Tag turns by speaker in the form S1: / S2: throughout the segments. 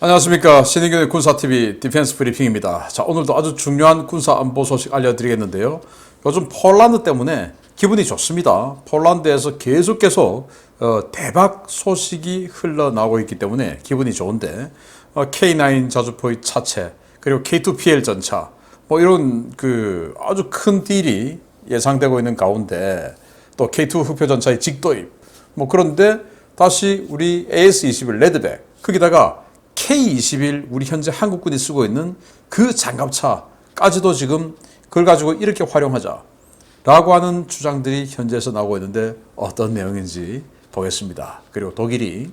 S1: 안녕하십니까 신의균의 군사TV 디펜스 브리핑입니다. 자 오늘도 아주 중요한 군사 안보 소식 알려드리겠는데요. 요즘 폴란드 때문에 기분이 좋습니다. 폴란드에서 계속 계속 어, 대박 소식이 흘러나오고 있기 때문에 기분이 좋은데 어, K9 자주포의 차체 그리고 K2PL 전차 뭐 이런 그 아주 큰 딜이 예상되고 있는 가운데 또 K2 흑표 전차의 직도입 뭐 그런데 다시 우리 AS21 레드백 거기다가 K21 우리 현재 한국군이 쓰고 있는 그 장갑차까지도 지금 그걸 가지고 이렇게 활용하자 라고 하는 주장들이 현재에서 나오고 있는데 어떤 내용인지 보겠습니다. 그리고 독일이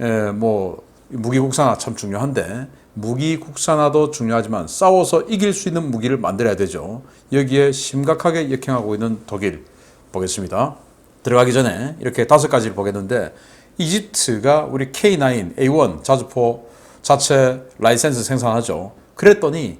S1: 에, 뭐 무기 국산화 참 중요한데 무기 국산화도 중요하지만 싸워서 이길 수 있는 무기를 만들어야 되죠. 여기에 심각하게 역행하고 있는 독일 보겠습니다. 들어가기 전에 이렇게 다섯 가지를 보겠는데 이집트가 우리 K9 A1 자주포 자체 라이센스 생산하죠. 그랬더니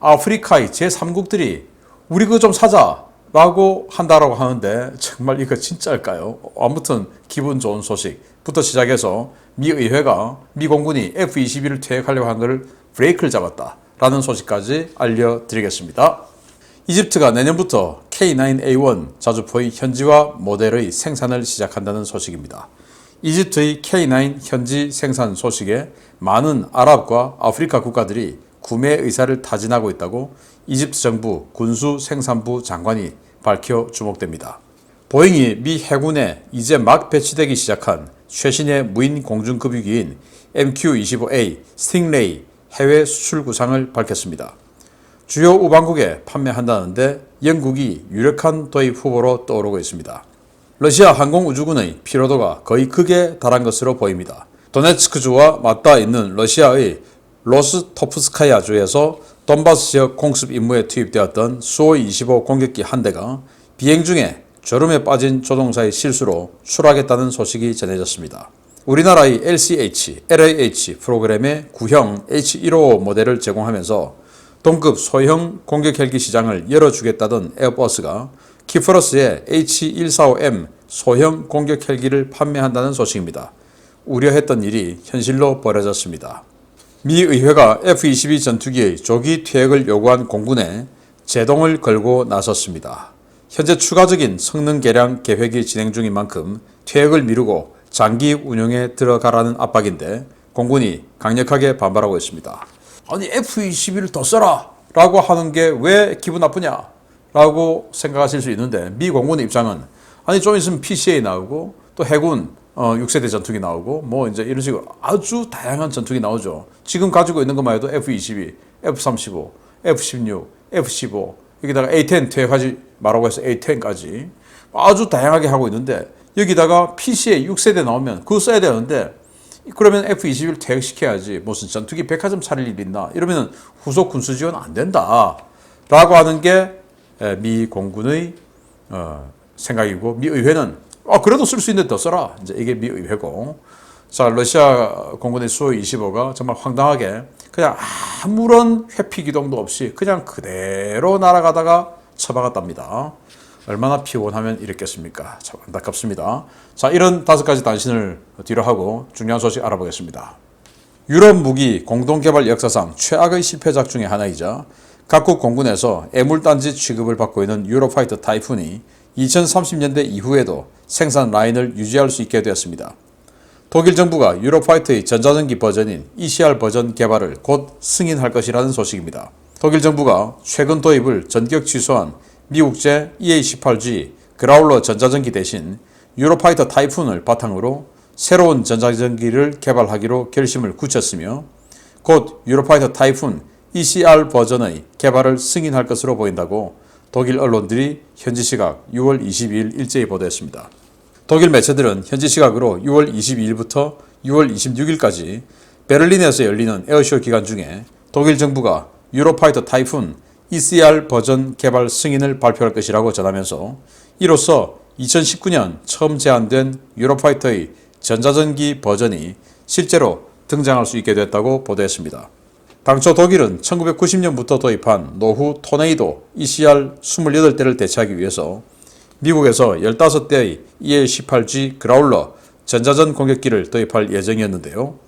S1: 아프리카의 제3국들이 우리 그거 좀 사자라고 한다라고 하는데 정말 이거 진짜일까요? 아무튼 기분 좋은 소식부터 시작해서 미 의회가 미 공군이 F-22를 퇴역하려고 한 것을 브레이크를 잡았다라는 소식까지 알려드리겠습니다. 이집트가 내년부터 K9A1 자주포의 현지화 모델의 생산을 시작한다는 소식입니다. 이집트의 K9 현지 생산 소식에 많은 아랍과 아프리카 국가들이 구매 의사를 타진하고 있다고 이집트 정부 군수 생산부 장관이 밝혀 주목됩니다. 보잉이 미 해군에 이제 막 배치되기 시작한 최신의 무인 공중급유기인 MQ-25A 스팅레이 해외 수출 구상을 밝혔습니다. 주요 우방국에 판매한다는데 영국이 유력한 도입 후보로 떠오르고 있습니다. 러시아 항공우주군의 피로도가 거의 극에 달한 것으로 보입니다. 도네츠크주와 맞닿아 있는 러시아의 로스토프스카야 주에서 돈바스 지역 공습 임무에 투입되었던 수호-25 공격기 한 대가 비행 중에 졸음에 빠진 조종사의 실수로 추락했다는 소식이 전해졌습니다. 우리나라의 LCH, LAH 프로그램의 구형 H155 모델을 제공하면서 동급 소형 공격 헬기 시장을 열어주겠다던 에어버스가 키프러스의 H145M 소형 공격 헬기를 판매한다는 소식입니다. 우려했던 일이 현실로 벌어졌습니다. 미 의회가 F-22 전투기의 조기 퇴역을 요구한 공군에 제동을 걸고 나섰습니다. 현재 추가적인 성능 개량 계획이 진행 중인 만큼 퇴역을 미루고 장기 운용에 들어가라는 압박인데 공군이 강력하게 반발하고 있습니다. 아니 F-22를 더 써라 라고 하는 게 왜 기분 나쁘냐 라고 생각하실 수 있는데 미 공군의 입장은 아니 좀 있으면 PCA 나오고 또 해군 어, 6세대 전투기 나오고 뭐 이제 이런 식으로 아주 다양한 전투기 나오죠. 지금 가지고 있는 것만 해도 F-22, F-35, F-16, F-15 여기다가 A-10 퇴역하지 말라고 해서 A-10까지 아주 다양하게 하고 있는데 여기다가 PCA 6세대 나오면 그거 써야 되는데 그러면 F-22를 퇴역시켜야지 무슨 전투기 백화점 차릴 일 있나 이러면 후속 군수 지원 안 된다 라고 하는 게 미 공군의 어, 생각이고 미 의회는 아 그래도 쓸 수 있는데 더 써라 이제 이게 미 의회고 자 러시아 공군의 수호 25가 정말 황당하게 그냥 아무런 회피 기동도 없이 그냥 그대로 날아가다가 처박았답니다. 얼마나 피곤하면 이랬겠습니까? 참 안타깝습니다. 자, 이런 다섯 가지 단신을 뒤로 하고 중요한 소식 알아보겠습니다. 유럽 무기 공동개발 역사상 최악의 실패작 중의 하나이자 각국 공군에서 애물단지 취급을 받고 있는 유로파이터 타이푼이 2030년대 이후에도 생산 라인을 유지할 수 있게 되었습니다. 독일 정부가 유로파이터의 전자전기 버전인 ECR 버전 개발을 곧 승인할 것이라는 소식입니다. 독일 정부가 최근 도입을 전격 취소한 미국제 EA18G 그라울러 전자전기 대신 유로파이터 타이푼을 바탕으로 새로운 전자전기를 개발하기로 결심을 굳혔으며 곧 유로파이터 타이푼 ECR 버전의 개발을 승인할 것으로 보인다고 독일 언론들이 현지 시각 6월 22일 일제히 보도했습니다. 독일 매체들은 현지 시각으로 6월 22일부터 6월 26일까지 베를린에서 열리는 에어쇼 기간 중에 독일 정부가 유로파이터 타이푼 ECR 버전 개발 승인을 발표할 것이라고 전하면서 이로써 2019년 처음 제안된 유로파이터의 전자전기 버전이 실제로 등장할 수 있게 됐다고 보도했습니다. 당초 독일은 1990년부터 도입한 노후 토네이도 ECR 28대를 대체하기 위해서 미국에서 15대의 EA-18G 그라울러 전자전 공격기를 도입할 예정이었는데요.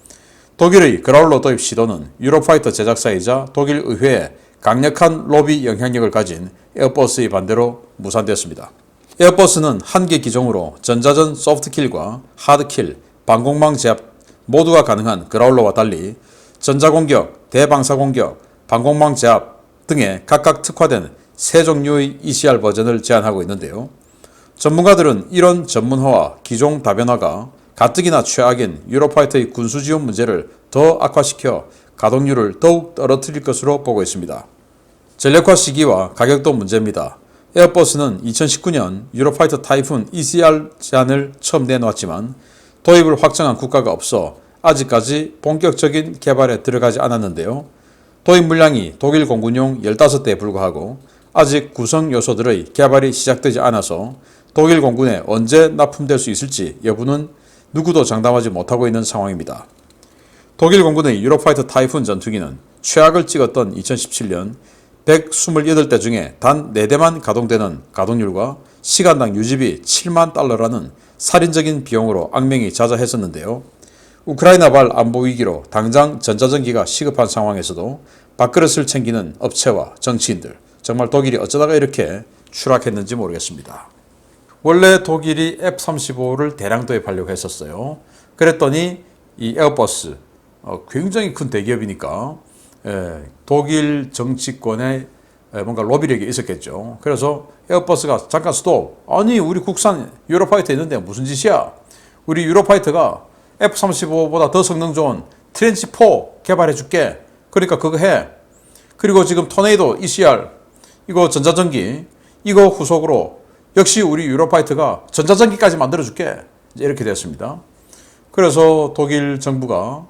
S1: 독일의 그라울러 도입 시도는 유로파이터 제작사이자 독일 의회에 강력한 로비 영향력을 가진 에어버스의 반대로 무산되었습니다. 에어버스는 한 개 기종으로 전자전 소프트킬과 하드킬, 방공망 제압 모두가 가능한 그라울러와 달리 전자공격, 대방사 공격, 방공망 제압 등에 각각 특화된 세 종류의 ECR 버전을 제안하고 있는데요. 전문가들은 이런 전문화와 기종 다변화가 가뜩이나 최악인 유로파이터의 군수 지원 문제를 더 악화시켜 가동률을 더욱 떨어뜨릴 것으로 보고 있습니다. 전력화 시기와 가격도 문제입니다. 에어버스는 2019년 유로파이터 타이푼 ECR 제안을 처음 내놓았지만 도입을 확정한 국가가 없어 아직까지 본격적인 개발에 들어가지 않았는데요. 도입 물량이 독일 공군용 15대에 불과하고 아직 구성 요소들의 개발이 시작되지 않아서 독일 공군에 언제 납품될 수 있을지 여부는 누구도 장담하지 못하고 있는 상황입니다. 독일 공군의 유로파이터 타이푼 전투기는 최악을 찍었던 2017년 128대 중에 단 4대만 가동되는 가동률과 시간당 유지비 7만 달러라는 살인적인 비용으로 악명이 자자했었는데요. 우크라이나 발 안보 위기로 당장 전자전기가 시급한 상황에서도 밥그릇을 챙기는 업체와 정치인들 정말 독일이 어쩌다가 이렇게 추락했는지 모르겠습니다. 원래 독일이 F-35를 대량 도입하려고 했었어요. 그랬더니 이 에어버스 어, 굉장히 큰 대기업이니까 예, 독일 정치권에 예, 뭔가 로비력이 있었겠죠. 그래서 에어버스가 잠깐 스톱. 아니 우리 국산 유로파이터 있는데 무슨 짓이야? 우리 유로파이터가 F-35보다 더 성능 좋은 트렌치 4 개발해 줄게. 그러니까 그거 해. 그리고 지금 토네이도 ECR 이거 전자전기 이거 후속으로 역시 우리 유로파이터가 전자전기까지 만들어 줄게. 이렇게 됐습니다. 그래서 독일 정부가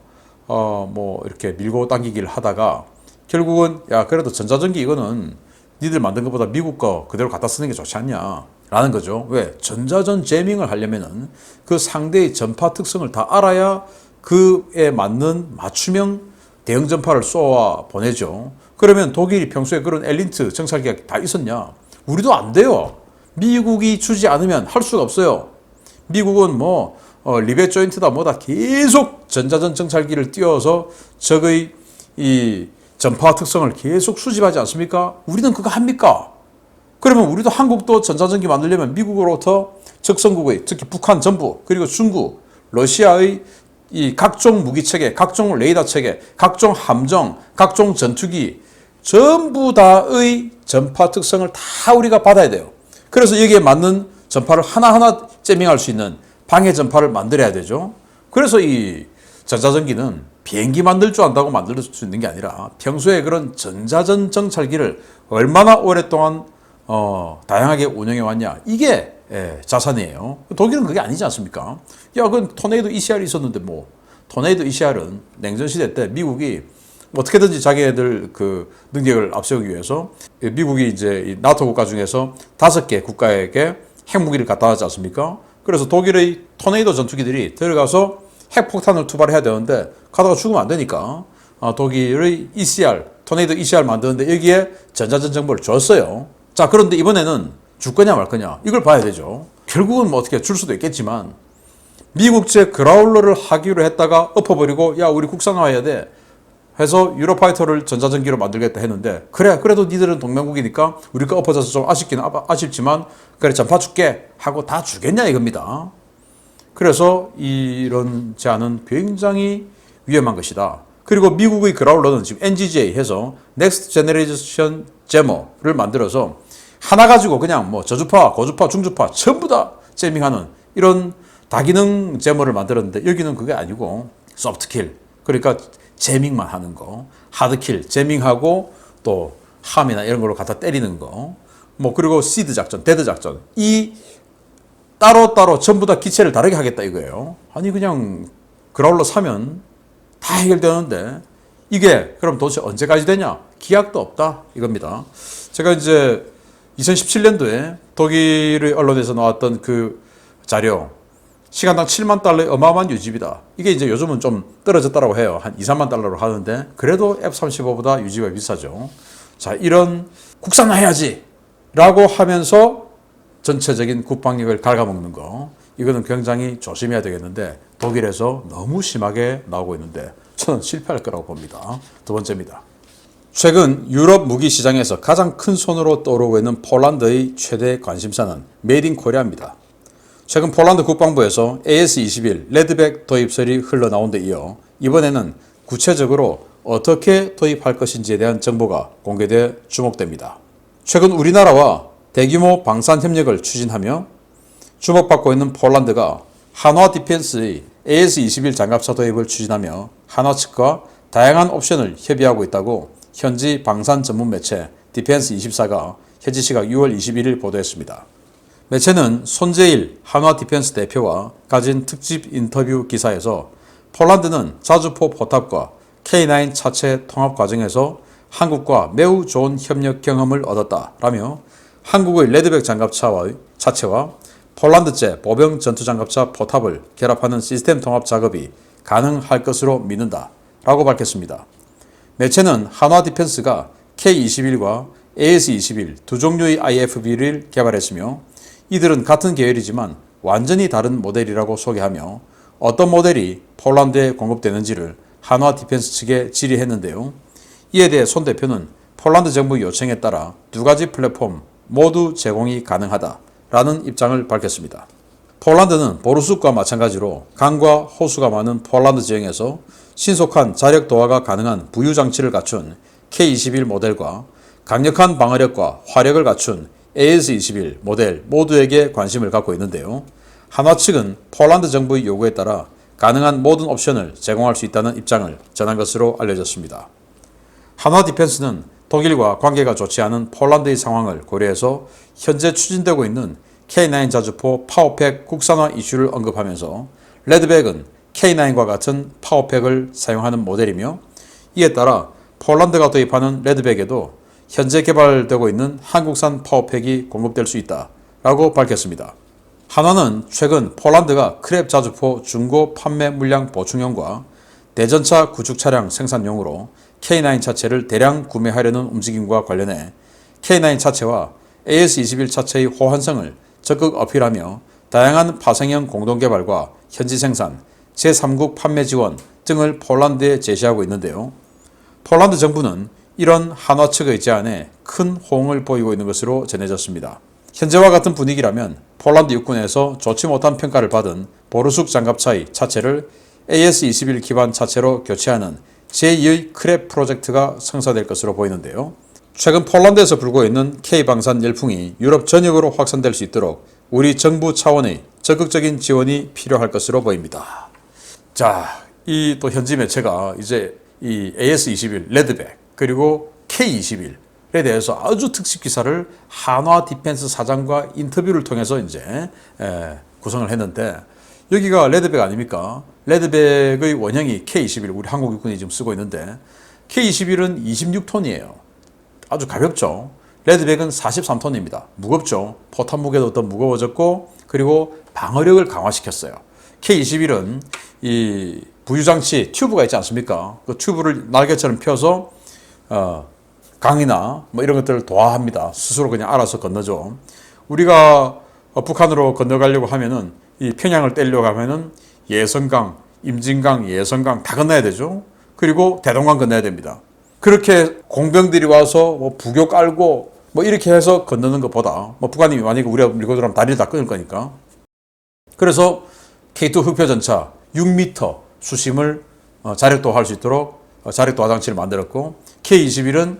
S1: 어 뭐 이렇게 밀고 당기기를 하다가 결국은 야 그래도 전자전기 이거는 니들 만든 것보다 미국 거 그대로 갖다 쓰는 게 좋지 않냐 라는 거죠. 왜? 전자전 제밍을 하려면은 그 상대의 전파 특성을 다 알아야 그에 맞는 맞춤형 대형 전파를 쏘아 보내죠. 그러면 독일이 평소에 그런 엘린트 정찰기가 다 있었냐? 우리도 안 돼요. 미국이 주지 않으면 할 수가 없어요. 미국은 뭐 어, 리베 조인트다 뭐다 계속 전자전 정찰기를 띄워서 적의 이 전파 특성을 계속 수집하지 않습니까? 우리는 그거 합니까? 그러면 우리도 한국도 전자전기 만들려면 미국으로부터 적성국의 특히 북한 전부 그리고 중국, 러시아의 이 각종 무기 체계, 각종 레이더 체계, 각종 함정, 각종 전투기 전부 다의 전파 특성을 다 우리가 받아야 돼요. 그래서 여기에 맞는 전파를 하나하나 째밍할 수 있는 방해 전파를 만들어야 되죠. 그래서 이 전자전기는 비행기 만들 줄 안다고 만들 수 있는 게 아니라 평소에 그런 전자전 정찰기를 얼마나 오랫동안 어, 다양하게 운영해 왔냐 이게 예, 자산이에요. 독일은 그게 아니지 않습니까? 야, 그건 토네이도 ECR이 있었는데 뭐 토네이도 ECR은 냉전 시대 때 미국이 어떻게든지 자기네들 그 능력을 앞세우기 위해서 미국이 이제 이 나토 국가 중에서 다섯 개 국가에게 핵무기를 갖다 놨지 않습니까? 그래서 독일의 토네이도 전투기들이 들어가서 핵폭탄을 투발해야 되는데 가다가 죽으면 안 되니까 어, 독일의 ECR 토네이도 ECR 만드는데 여기에 전자전 정보를 줬어요. 자 그런데 이번에는 줄 거냐 말 거냐 이걸 봐야 되죠. 결국은 뭐 어떻게 줄 수도 있겠지만 미국제 그라울러를 하기로 했다가 엎어버리고 야 우리 국산화해야 돼 해서 유로파이터를 전자전기로 만들겠다 했는데 그래 그래도 니들은 동맹국이니까 우리가 엎어져서 좀 아쉽긴 아- 아쉽지만 그래 전파 줄게 하고 다 주겠냐 이겁니다. 그래서 이런 제안은 굉장히 위험한 것이다. 그리고 미국의 그라울러는 지금 NGJ 해서 Next Generation Jammer를 만들어서 하나 가지고 그냥 뭐 저주파, 고주파, 중주파 전부 다 제밍하는 이런 다기능 제머를 만들었는데 여기는 그게 아니고 소프트킬 그러니까 제밍만 하는 거 하드킬 제밍하고 또 함이나 이런 걸로 갖다 때리는 거 뭐 그리고 시드 작전, 데드 작전 이 따로따로 전부 다 기체를 다르게 하겠다 이거예요. 아니 그냥 그라울러 사면 다 해결되는데 이게 그럼 도대체 언제까지 되냐? 기약도 없다 이겁니다. 제가 이제 2017년도에 독일의 언론에서 나왔던 그 자료 시간당 7만 달러의 어마어마한 유지비다. 이게 이제 요즘은 좀 떨어졌다고 해요. 한 2, 3만 달러로 하는데 그래도 F-35보다 유지비가 비싸죠. 자, 이런 국산화해야지 라고 하면서 전체적인 국방력을 갉아먹는 거 이거는 굉장히 조심해야 되겠는데 독일에서 너무 심하게 나오고 있는데 저는 실패할 거라고 봅니다. 두 번째입니다. 최근 유럽 무기 시장에서 가장 큰 손으로 떠오르고 있는 폴란드의 최대 관심사는 메이드 인 코리아입니다. 최근 폴란드 국방부에서 AS-21 레드백 도입설이 흘러나온 데 이어 이번에는 구체적으로 어떻게 도입할 것인지에 대한 정보가 공개돼 주목됩니다. 최근 우리나라와 대규모 방산 협력을 추진하며 주목받고 있는 폴란드가 한화 디펜스의 AS-21 장갑차 도입을 추진하며 한화 측과 다양한 옵션을 협의하고 있다고 현지 방산 전문 매체 디펜스24가 현지 시각 6월 21일 보도했습니다. 매체는 손재일 한화 디펜스 대표와 가진 특집 인터뷰 기사에서 폴란드는 자주포 포탑과 K9 차체 통합 과정에서 한국과 매우 좋은 협력 경험을 얻었다라며 한국의 레드백 장갑차와 차체와 폴란드제 보병 전투 장갑차 포탑을 결합하는 시스템 통합 작업이 가능할 것으로 믿는다라고 밝혔습니다. 매체는 한화 디펜스가 K21과 AS21 두 종류의 IFB를 개발했으며 이들은 같은 계열이지만 완전히 다른 모델이라고 소개하며 어떤 모델이 폴란드에 공급되는지를 한화 디펜스 측에 질의했는데요. 이에 대해 손 대표는 폴란드 정부 요청에 따라 두 가지 플랫폼 모두 제공이 가능하다라는 입장을 밝혔습니다. 폴란드는 보르스과 마찬가지로 강과 호수가 많은 폴란드 지형에서 신속한 자력 도하가 가능한 부유 장치를 갖춘 K21 모델과 강력한 방어력과 화력을 갖춘 AS21 모델 모두에게 관심을 갖고 있는데요. 한화 측은 폴란드 정부의 요구에 따라 가능한 모든 옵션을 제공할 수 있다는 입장을 전한 것으로 알려졌습니다. 한화 디펜스는 독일과 관계가 좋지 않은 폴란드의 상황을 고려해서 현재 추진되고 있는 K9 자주포 파워팩 국산화 이슈를 언급하면서 레드백은 K9과 같은 파워팩을 사용하는 모델이며 이에 따라 폴란드가 도입하는 레드백에도 현재 개발되고 있는 한국산 파워팩이 공급될 수 있다 라고 밝혔습니다. 한화는 최근 폴란드가 크랩 자주포 중고 판매 물량 보충용과 대전차 구축 차량 생산용으로 K9 차체를 대량 구매하려는 움직임과 관련해 K9 차체와 AS21 차체의 호환성을 적극 어필하며 다양한 파생형 공동 개발과 현지 생산, 제3국 판매 지원 등을 폴란드에 제시하고 있는데요. 폴란드 정부는 이런 한화 측의 제안에 큰 호응을 보이고 있는 것으로 전해졌습니다. 현재와 같은 분위기라면 폴란드 육군에서 좋지 못한 평가를 받은 보르숙 장갑차의 차체를 AS-21 기반 차체로 교체하는 제2의 크랩 프로젝트가 성사될 것으로 보이는데요. 최근 폴란드에서 불고 있는 K방산 열풍이 유럽 전역으로 확산될 수 있도록 우리 정부 차원의 적극적인 지원이 필요할 것으로 보입니다. 자, 이 또 현지 매체가 이제 이 AS21 레드백 그리고 K21에 대해서 아주 특집 기사를 한화 디펜스 사장과 인터뷰를 통해서 이제 에, 구성을 했는데 여기가 레드백 아닙니까? 레드백의 원형이 K21 우리 한국 육군이 지금 쓰고 있는데 K21은 26톤이에요. 아주 가볍죠. 레드백은 43톤입니다. 무겁죠. 포탄 무게도 더 무거워졌고 그리고 방어력을 강화시켰어요. K21은 이 부유장치 튜브가 있지 않습니까? 그 튜브를 날개처럼 펴서 어, 강이나 뭐 이런 것들을 도와합니다. 스스로 그냥 알아서 건너죠. 우리가 어, 북한으로 건너가려고 하면은 이 평양을 떼려고 하면은 예성강, 임진강, 예성강 다 건너야 되죠. 그리고 대동강 건너야 됩니다. 그렇게 공병들이 와서 뭐 부교 깔고 뭐 이렇게 해서 건너는 것보다 뭐 북한이 만약에 우리가 밀고 들어가면 다리를 다 끊을 거니까. 그래서 K2 흑표 전차 6m 수심을 어, 자력도 할 수 있도록 어, 자력도 화장치를 만들었고 K21은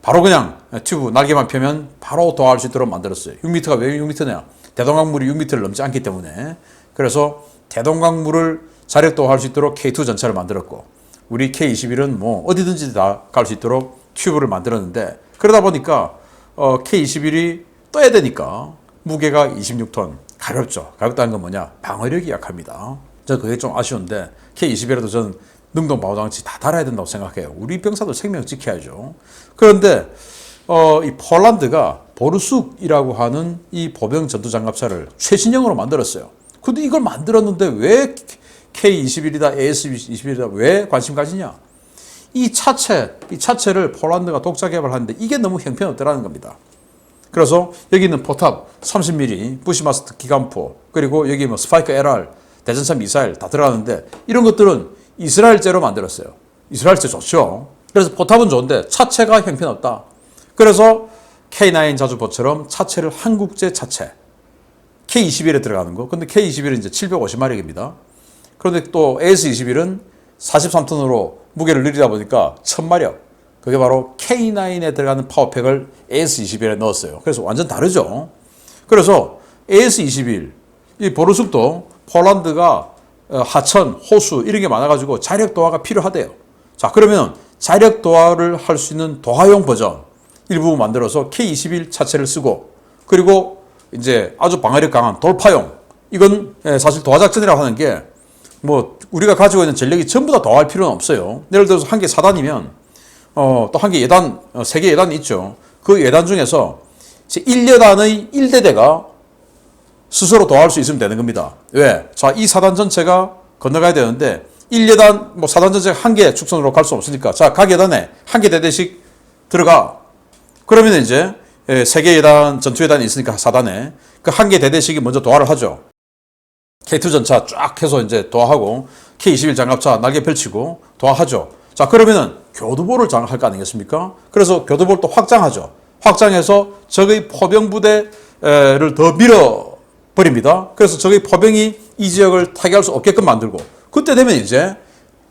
S1: 바로 그냥 튜브 날개만 펴면 바로 도할 수 있도록 만들었어요. 6m가 왜 6m냐? 대동강물이 6m를 넘지 않기 때문에 그래서 대동강물을 자력도 할 수 있도록 K2 전차를 만들었고 우리 K21은 뭐 어디든지 다 갈 수 있도록 튜브를 만들었는데 그러다 보니까 어, K21이 떠야 되니까 무게가 26톤 가볍죠. 가볍다는 건 뭐냐? 방어력이 약합니다. 저 그게 좀 아쉬운데 K21에도 저는 능동 방어장치 다 달아야 된다고 생각해요. 우리 병사도 생명 지켜야죠. 그런데 어, 이 폴란드가 보르숙이라고 하는 이 보병 전투 장갑차를 최신형으로 만들었어요. 근데 이걸 만들었는데 왜 K21이다, AS21이다 왜 관심 가지냐? 이 차체, 이 차체를 폴란드가 독자 개발하는데 이게 너무 형편없더라는 겁니다. 그래서 여기 있는 포탑 30mm, 부시마스트 기관포, 그리고 여기 뭐 스파이크 LR, 대전차 미사일 다 들어가는데 이런 것들은 이스라엘제로 만들었어요. 이스라엘제 좋죠. 그래서 포탑은 좋은데 차체가 형편없다. 그래서 K9 자주포처럼 차체를 한국제 차체, K21에 들어가는 거. 근데 K21은 이제 750마력입니다. 그런데 또 AS21은 43톤으로 무게를 늘리다 보니까 1000마력. 그게 바로 K9에 들어가는 파워팩을 AS21에 넣었어요. 그래서 완전 다르죠. 그래서 AS21, 이 보르숙도 폴란드가 어, 하천, 호수 이런 게 많아가지고 자력 도하가 필요하대요. 자, 그러면 자력 도하를 할 수 있는 도하용 버전 일부 만들어서 K21 차체를 쓰고 그리고 이제 아주 방어력 강한 돌파용 이건 예, 사실 도하 작전이라고 하는 게 뭐 우리가 가지고 있는 전력이 전부 다 도할 필요는 없어요. 예를 들어서 한 개 사단이면 어, 또 한 개 예단, 어, 세개 예단이 있죠. 그 예단 중에서 제 1여단의 1대대가 스스로 도할 수 있으면 되는 겁니다. 왜? 자, 이 사단 전체가 건너가야 되는데 1여단, 뭐 사단 전체가 한 개 축선으로 갈 수 없으니까 자, 각 예단에 한 개 대대씩 들어가. 그러면 이제 예, 세개 예단, 전투 예단이 있으니까 사단에 그 한 개 대대씩이 먼저 도하를 하죠. K2 전차 쫙 해서 이제 도하하고 K21 장갑차 날개 펼치고 도하하죠. 자, 그러면은 교두보를 장악할 거 아니겠습니까? 그래서 교두보를 또 확장하죠. 확장해서 적의 포병 부대를 더 밀어 버립니다. 그래서 적의 포병이 이 지역을 타개할 수 없게끔 만들고 그때 되면 이제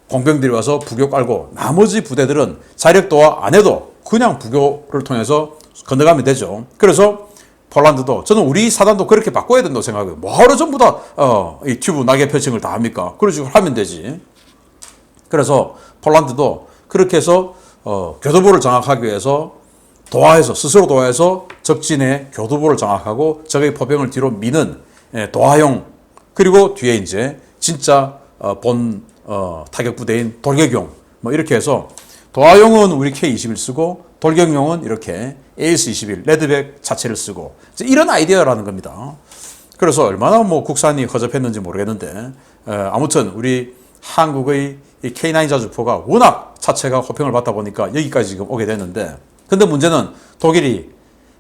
S1: 공병들이 와서 부교 깔고 나머지 부대들은 자력 도하 안 해도 그냥 부교를 통해서 건너가면 되죠. 그래서 폴란드도 저는 우리 사단도 그렇게 바꿔야 된다고 생각해요. 뭐하러 전부 다, 어, 이 튜브 낙엽 표층을 다 합니까? 그런 식으로 하면 되지. 그래서 폴란드도 그렇게 해서, 어, 교도보를 장악하기 위해서 도하에서, 스스로 도하에서 적진의 교도보를 장악하고 적의 포병을 뒤로 미는 예, 도하용, 그리고 뒤에 이제 진짜 어, 본 어, 타격 부대인 돌격용, 뭐 이렇게 해서 도하용은 우리 K21 쓰고 돌격용은 이렇게 AS21 레드백 자체를 쓰고 이런 아이디어라는 겁니다. 그래서 얼마나 뭐 국산이 허접했는지 모르겠는데 에, 아무튼 우리 한국의 이 K9 자주포가 워낙 자체가 호평을 받다 보니까 여기까지 지금 오게 됐는데 근데 문제는 독일이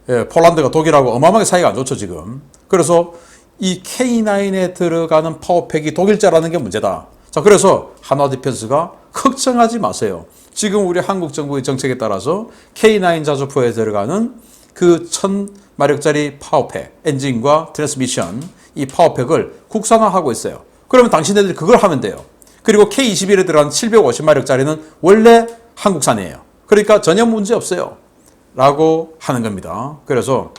S1: 예, 폴란드가 독일하고 어마어마하게 사이가 안 좋죠 지금. 그래서 이 K9에 들어가는 파워팩이 독일제라는 게 문제다. 자 그래서 한화 디펜스가 걱정하지 마세요. 지금 우리 한국 정부의 정책에 따라서 K9 자주포에 들어가는 그 1000마력짜리 파워팩 엔진과 트랜스미션 이 파워팩을 국산화하고 있어요. 그러면 당신네들이 그걸 하면 돼요. 그리고 K21에 들어간 750마력짜리는 원래 한국산이에요. 그러니까 전혀 문제 없어요. 라고 하는 겁니다. 그래서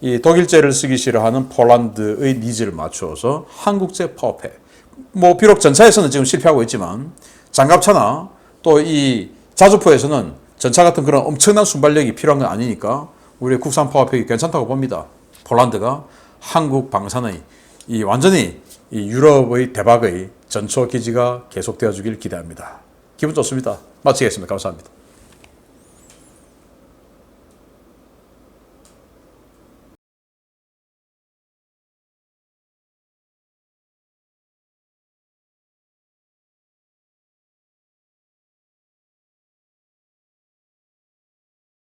S1: 이 독일제를 쓰기 싫어하는 폴란드의 니즈를 맞추어서 한국제 파워팩. 뭐 비록 전차에서는 지금 실패하고 있지만 장갑차나 또 이 자주포에서는 전차 같은 그런 엄청난 순발력이 필요한 건 아니니까 우리 국산 파워팩이 괜찮다고 봅니다. 폴란드가 한국 방산의 이 완전히 이 유럽의 대박의 전초 기지가 계속되어 주길 기대합니다. 기분 좋습니다. 마치겠습니다. 감사합니다.